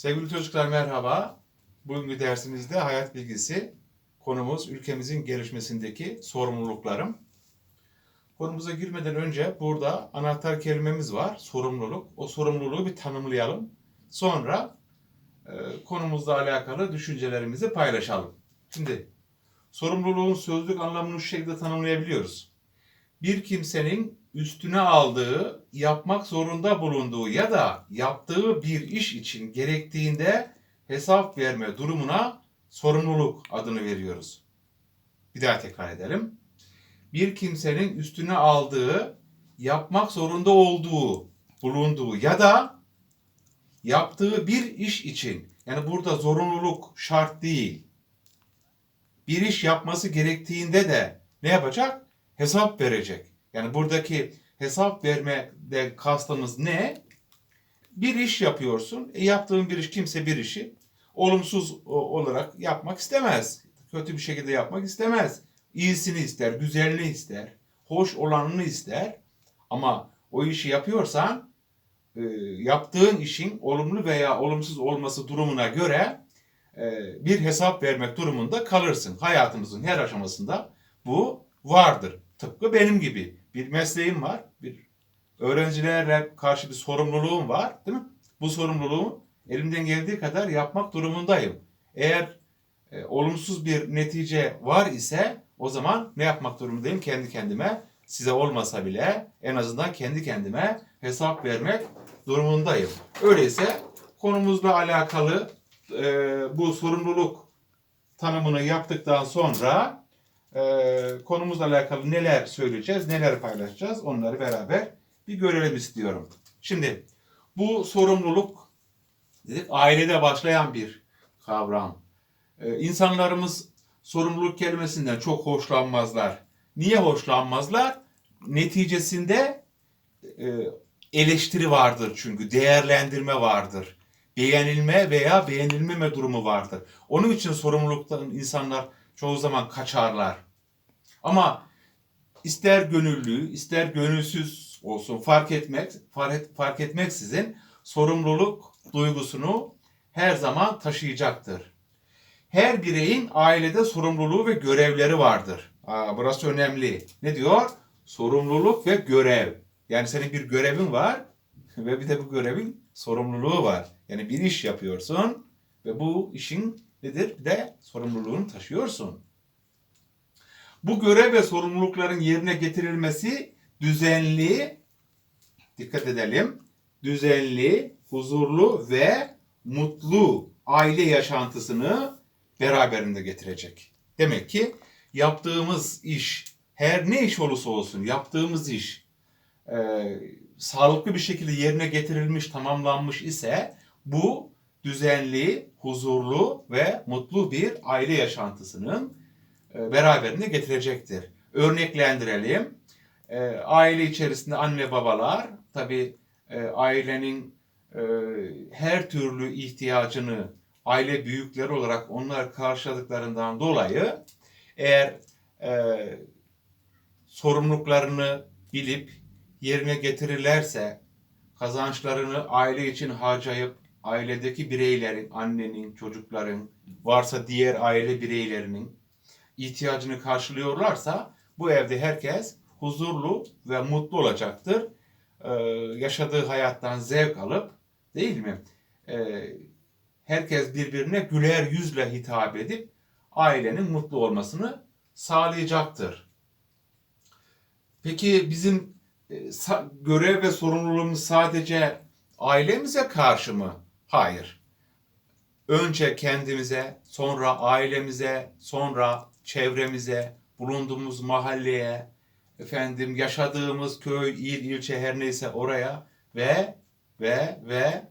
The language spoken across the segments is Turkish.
Sevgili çocuklar merhaba. Bugünkü dersimizde hayat bilgisi. Konumuz ülkemizin gelişmesindeki sorumluluklarım. Konumuza girmeden önce burada anahtar kelimemiz var. Sorumluluk. O sorumluluğu bir tanımlayalım. Sonra e, konumuzla alakalı düşüncelerimizi paylaşalım. Şimdi sorumluluğun sözlük anlamını şu şekilde tanımlayabiliyoruz. Bir kimsenin üstüne aldığı, yapmak zorunda bulunduğu ya da yaptığı bir iş için gerektiğinde hesap verme durumuna sorumluluk adını veriyoruz. Bir daha tekrar edelim. Bir kimsenin üstüne aldığı, yapmak zorunda olduğu, bulunduğu ya da yaptığı bir iş için yani burada zorunluluk şart değil. Bir iş yapması gerektiğinde de ne yapacak? Hesap verecek. Yani buradaki hesap vermeden kastımız ne? Bir iş yapıyorsun. E yaptığın bir iş kimse bir işi olumsuz o- olarak yapmak istemez. Kötü bir şekilde yapmak istemez. İyisini ister, güzelini ister, hoş olanını ister. Ama o işi yapıyorsan e, yaptığın işin olumlu veya olumsuz olması durumuna göre e, bir hesap vermek durumunda kalırsın. Hayatımızın her aşamasında bu vardır. Tıpkı benim gibi bir mesleğim var, bir öğrencilere karşı bir sorumluluğum var, değil mi? Bu sorumluluğu elimden geldiği kadar yapmak durumundayım. Eğer e, olumsuz bir netice var ise o zaman ne yapmak durumundayım? Kendi kendime size olmasa bile en azından kendi kendime hesap vermek durumundayım. Öyleyse konumuzla alakalı e, bu sorumluluk tanımını yaptıktan sonra e, konumuzla alakalı neler söyleyeceğiz, neler paylaşacağız onları beraber bir görelim istiyorum. Şimdi bu sorumluluk dedik ailede başlayan bir kavram. E, insanlarımız sorumluluk kelimesinden çok hoşlanmazlar. Niye hoşlanmazlar? Neticesinde e, eleştiri vardır çünkü değerlendirme vardır. Beğenilme veya beğenilmeme durumu vardır. Onun için sorumluluktan insanlar çoğu zaman kaçarlar. Ama ister gönüllü, ister gönülsüz olsun fark etmek fark, fark etmeksizin sorumluluk duygusunu her zaman taşıyacaktır. Her bireyin ailede sorumluluğu ve görevleri vardır. Aa, burası önemli. Ne diyor? Sorumluluk ve görev. Yani senin bir görevin var ve bir de bu görevin sorumluluğu var. Yani bir iş yapıyorsun ve bu işin nedir? Bir de sorumluluğunu taşıyorsun. Bu görev ve sorumlulukların yerine getirilmesi düzenli, dikkat edelim, düzenli, huzurlu ve mutlu aile yaşantısını beraberinde getirecek. Demek ki yaptığımız iş, her ne iş olursa olsun yaptığımız iş e, sağlıklı bir şekilde yerine getirilmiş, tamamlanmış ise bu düzenli, huzurlu ve mutlu bir aile yaşantısının e, beraberinde getirecektir. Örneklendirelim. E, aile içerisinde anne babalar tabi ailenin e, her türlü ihtiyacını aile büyükleri olarak onlar karşıladıklarından dolayı eğer sorumluluklarını bilip yerine getirirlerse kazançlarını aile için harcayıp ailedeki bireylerin, annenin, çocukların, varsa diğer aile bireylerinin ihtiyacını karşılıyorlarsa bu evde herkes huzurlu ve mutlu olacaktır. Ee, yaşadığı hayattan zevk alıp değil mi? Ee, herkes birbirine güler yüzle hitap edip ailenin mutlu olmasını sağlayacaktır. Peki bizim e, görev ve sorumluluğumuz sadece ailemize karşı mı? Hayır. Önce kendimize, sonra ailemize, sonra çevremize, bulunduğumuz mahalleye, efendim yaşadığımız köy, il, ilçe her neyse oraya ve ve ve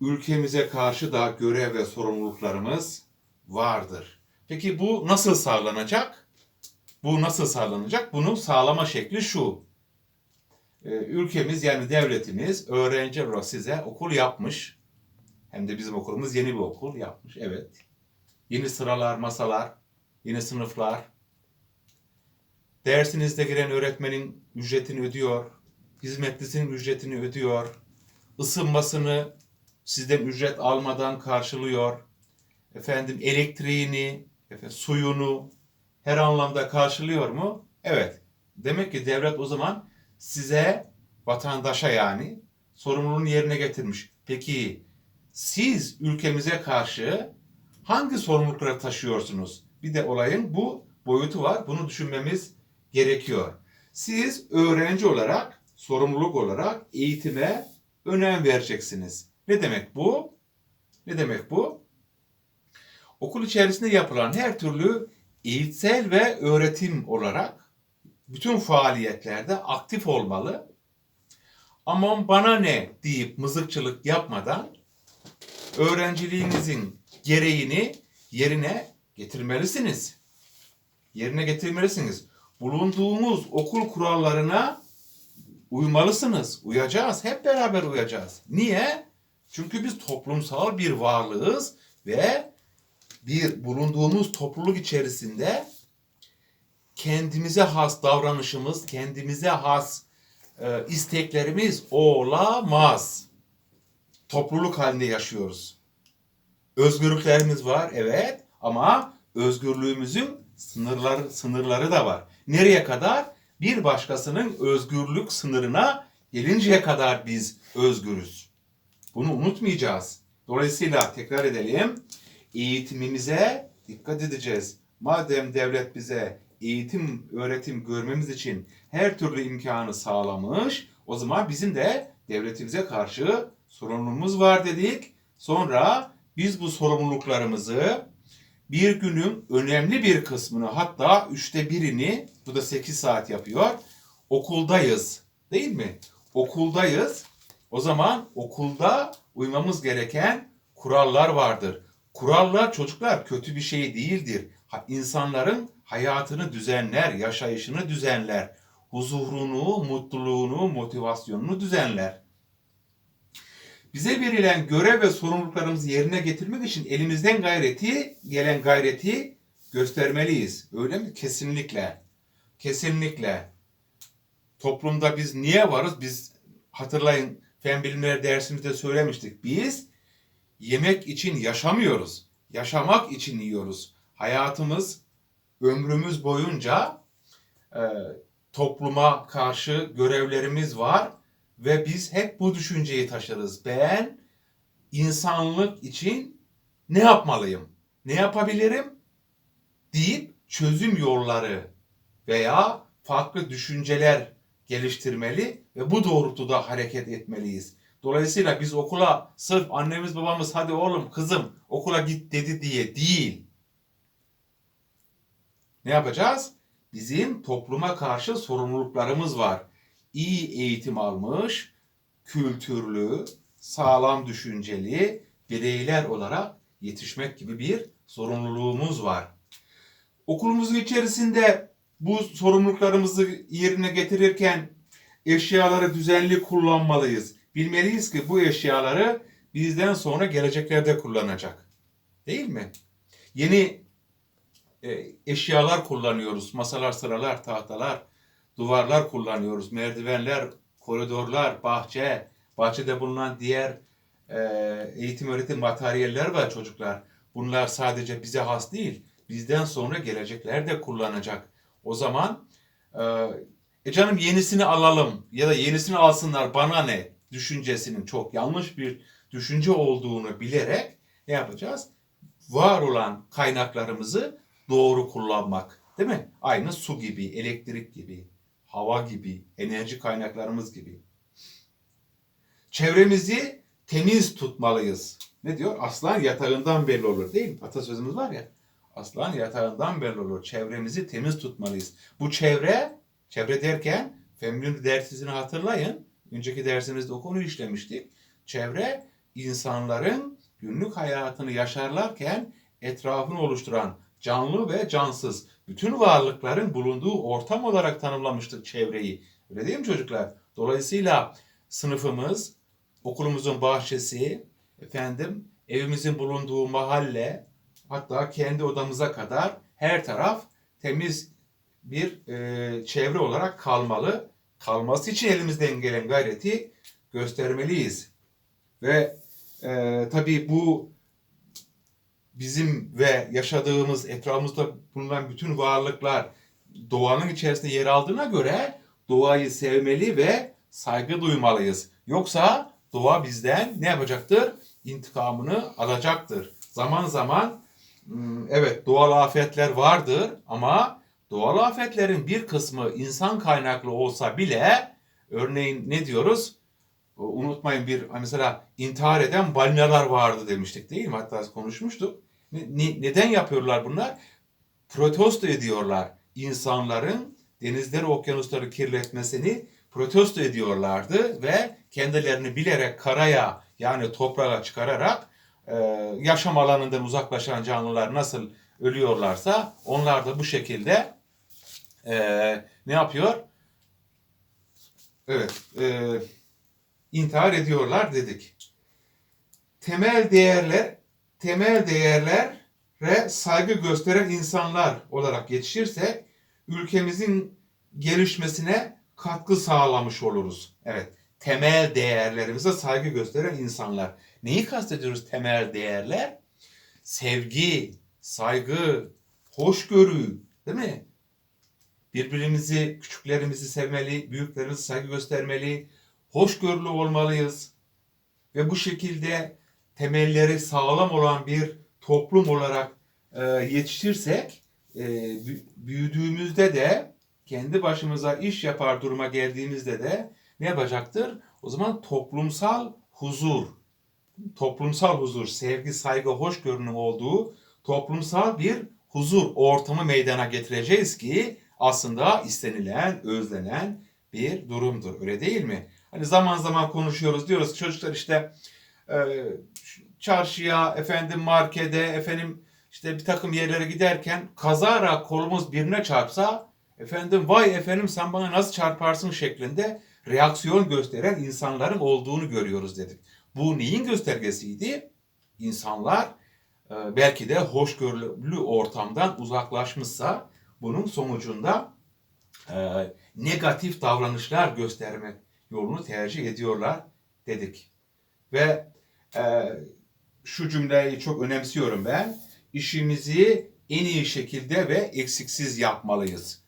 ülkemize karşı da görev ve sorumluluklarımız vardır. Peki bu nasıl sağlanacak? Bu nasıl sağlanacak? Bunu sağlama şekli şu. Ee, ülkemiz yani devletimiz öğrenci olarak size okul yapmış. Hem de bizim okulumuz yeni bir okul yapmış. Evet. Yeni sıralar, masalar, yeni sınıflar. Dersinizde giren öğretmenin ücretini ödüyor. Hizmetlisinin ücretini ödüyor. Isınmasını sizden ücret almadan karşılıyor. Efendim elektriğini, efendim, suyunu her anlamda karşılıyor mu? Evet. Demek ki devlet o zaman size vatandaşa yani sorumluluğunu yerine getirmiş. Peki siz ülkemize karşı hangi sorumlulukları taşıyorsunuz? Bir de olayın bu boyutu var. Bunu düşünmemiz gerekiyor. Siz öğrenci olarak, sorumluluk olarak eğitime önem vereceksiniz. Ne demek bu? Ne demek bu? Okul içerisinde yapılan her türlü eğitsel ve öğretim olarak bütün faaliyetlerde aktif olmalı. Aman bana ne deyip mızıkçılık yapmadan öğrenciliğinizin gereğini yerine getirmelisiniz. Yerine getirmelisiniz. Bulunduğumuz okul kurallarına uymalısınız. Uyacağız. Hep beraber uyacağız. Niye? Çünkü biz toplumsal bir varlığız ve bir bulunduğumuz topluluk içerisinde kendimize has davranışımız, kendimize has e, isteklerimiz olamaz. Topluluk halinde yaşıyoruz. Özgürlüklerimiz var evet ama özgürlüğümüzün sınırları sınırları da var. Nereye kadar? Bir başkasının özgürlük sınırına gelinceye kadar biz özgürüz. Bunu unutmayacağız. Dolayısıyla tekrar edelim. Eğitimimize dikkat edeceğiz. Madem devlet bize eğitim, öğretim görmemiz için her türlü imkanı sağlamış, o zaman bizim de devletimize karşı sorumluluğumuz var dedik. Sonra biz bu sorumluluklarımızı bir günün önemli bir kısmını hatta üçte birini, bu da 8 saat yapıyor, okuldayız. Değil mi? Okuldayız. O zaman okulda uymamız gereken kurallar vardır. Kurallar çocuklar kötü bir şey değildir. Ha, insanların hayatını düzenler, yaşayışını düzenler. Huzurunu, mutluluğunu, motivasyonunu düzenler. Bize verilen görev ve sorumluluklarımızı yerine getirmek için elimizden gayreti, gelen gayreti göstermeliyiz. Öyle mi? Kesinlikle. Kesinlikle. Toplumda biz niye varız? Biz hatırlayın fen bilimleri dersimizde söylemiştik. Biz yemek için yaşamıyoruz. Yaşamak için yiyoruz. Hayatımız, ömrümüz boyunca e, topluma karşı görevlerimiz var ve biz hep bu düşünceyi taşırız. Ben insanlık için ne yapmalıyım? Ne yapabilirim? deyip çözüm yolları veya farklı düşünceler geliştirmeli ve bu doğrultuda hareket etmeliyiz. Dolayısıyla biz okula sırf annemiz babamız hadi oğlum kızım okula git dedi diye değil. Ne yapacağız? Bizim topluma karşı sorumluluklarımız var. İyi eğitim almış, kültürlü, sağlam düşünceli bireyler olarak yetişmek gibi bir sorumluluğumuz var. Okulumuzun içerisinde bu sorumluluklarımızı yerine getirirken eşyaları düzenli kullanmalıyız. Bilmeliyiz ki bu eşyaları bizden sonra geleceklerde kullanacak. Değil mi? Yeni eşyalar kullanıyoruz. Masalar, sıralar, tahtalar, duvarlar kullanıyoruz. Merdivenler, koridorlar, bahçe, bahçede bulunan diğer e, eğitim öğretim materyaller var çocuklar. Bunlar sadece bize has değil. Bizden sonra gelecekler de kullanacak. O zaman e, e canım yenisini alalım ya da yenisini alsınlar bana ne düşüncesinin çok yanlış bir düşünce olduğunu bilerek ne yapacağız? Var olan kaynaklarımızı doğru kullanmak. Değil mi? Aynı su gibi, elektrik gibi, hava gibi, enerji kaynaklarımız gibi. Çevremizi temiz tutmalıyız. Ne diyor? Aslan yatağından belli olur değil mi? Atasözümüz var ya. Aslan yatağından belli olur. Çevremizi temiz tutmalıyız. Bu çevre, çevre derken feminin dersini hatırlayın. Önceki dersimizde o konuyu işlemiştik. Çevre insanların günlük hayatını yaşarlarken etrafını oluşturan canlı ve cansız bütün varlıkların bulunduğu ortam olarak tanımlamıştık çevreyi. Öyle değil mi çocuklar? Dolayısıyla sınıfımız, okulumuzun bahçesi, efendim evimizin bulunduğu mahalle, hatta kendi odamıza kadar her taraf temiz bir e, çevre olarak kalmalı. Kalması için elimizden gelen gayreti göstermeliyiz. Ve Ee, tabii bu bizim ve yaşadığımız etrafımızda bulunan bütün varlıklar doğanın içerisinde yer aldığına göre doğayı sevmeli ve saygı duymalıyız. Yoksa doğa bizden ne yapacaktır? İntikamını alacaktır. Zaman zaman hmm, evet doğal afetler vardır ama doğal afetlerin bir kısmı insan kaynaklı olsa bile örneğin ne diyoruz? Unutmayın bir mesela intihar eden balinalar vardı demiştik değil mi? Hatta konuşmuştuk. Ne- ne- neden yapıyorlar bunlar? Protesto ediyorlar. İnsanların denizleri, okyanusları kirletmesini protesto ediyorlardı ve kendilerini bilerek karaya yani toprağa çıkararak e, yaşam alanından uzaklaşan canlılar nasıl ölüyorlarsa onlar da bu şekilde e, ne yapıyor? Evet, e, intihar ediyorlar dedik. Temel değerler, temel değerlere saygı gösteren insanlar olarak yetişirsek ülkemizin gelişmesine katkı sağlamış oluruz. Evet, temel değerlerimize saygı gösteren insanlar. Neyi kastediyoruz temel değerler? Sevgi, saygı, hoşgörü, değil mi? Birbirimizi, küçüklerimizi sevmeli, büyüklerimize saygı göstermeli, hoşgörülü olmalıyız. Ve bu şekilde temelleri sağlam olan bir toplum olarak e, yetişirsek, e, bü- büyüdüğümüzde de kendi başımıza iş yapar duruma geldiğimizde de ne yapacaktır? O zaman toplumsal huzur, toplumsal huzur, sevgi, saygı, hoşgörünün olduğu toplumsal bir huzur ortamı meydana getireceğiz ki aslında istenilen, özlenen bir durumdur. Öyle değil mi? Hani zaman zaman konuşuyoruz diyoruz çocuklar işte e, çarşıya, efendim markete, efendim işte bir takım yerlere giderken kazara kolumuz birine çarpsa efendim vay efendim sen bana nasıl çarparsın şeklinde reaksiyon gösteren insanların olduğunu görüyoruz dedik. Bu neyin göstergesiydi? İnsanlar e, belki de hoşgörülü ortamdan uzaklaşmışsa bunun sonucunda e, negatif davranışlar gösterme yolunu tercih ediyorlar dedik. Ve e, şu cümleyi çok önemsiyorum ben. İşimizi en iyi şekilde ve eksiksiz yapmalıyız.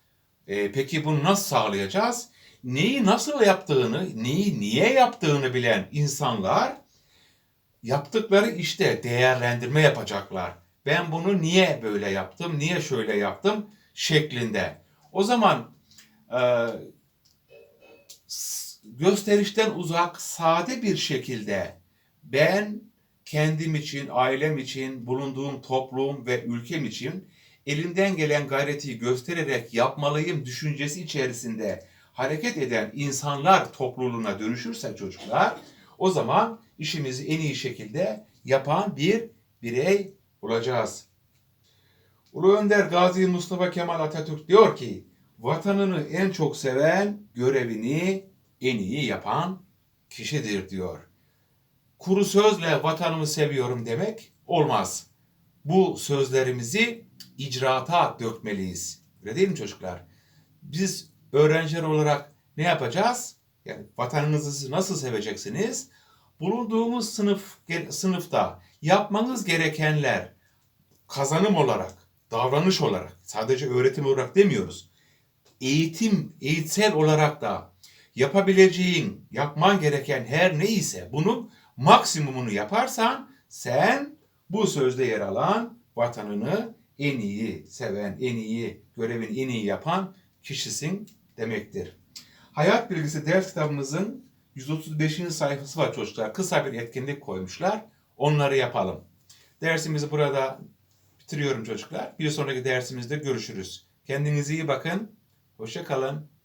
E, peki bunu nasıl sağlayacağız? Neyi nasıl yaptığını, neyi niye yaptığını bilen insanlar yaptıkları işte değerlendirme yapacaklar. Ben bunu niye böyle yaptım, niye şöyle yaptım şeklinde. O zaman e, gösterişten uzak, sade bir şekilde ben kendim için, ailem için, bulunduğum toplum ve ülkem için elimden gelen gayreti göstererek yapmalıyım düşüncesi içerisinde hareket eden insanlar topluluğuna dönüşürse çocuklar, o zaman işimizi en iyi şekilde yapan bir birey olacağız. Ulu Önder Gazi Mustafa Kemal Atatürk diyor ki, vatanını en çok seven, görevini en iyi yapan kişidir diyor. Kuru sözle vatanımı seviyorum demek olmaz. Bu sözlerimizi icraata dökmeliyiz. Öyle değil mi çocuklar? Biz öğrenciler olarak ne yapacağız? Yani vatanınızı nasıl seveceksiniz? Bulunduğumuz sınıf sınıfta yapmanız gerekenler kazanım olarak, davranış olarak, sadece öğretim olarak demiyoruz. Eğitim, eğitsel olarak da yapabileceğin, yapman gereken her neyse bunun maksimumunu yaparsan sen bu sözde yer alan vatanını en iyi seven, en iyi görevini en iyi yapan kişisin demektir. Hayat bilgisi ders kitabımızın 135. sayfası var çocuklar. Kısa bir etkinlik koymuşlar. Onları yapalım. Dersimizi burada bitiriyorum çocuklar. Bir sonraki dersimizde görüşürüz. Kendinize iyi bakın. Hoşça kalın.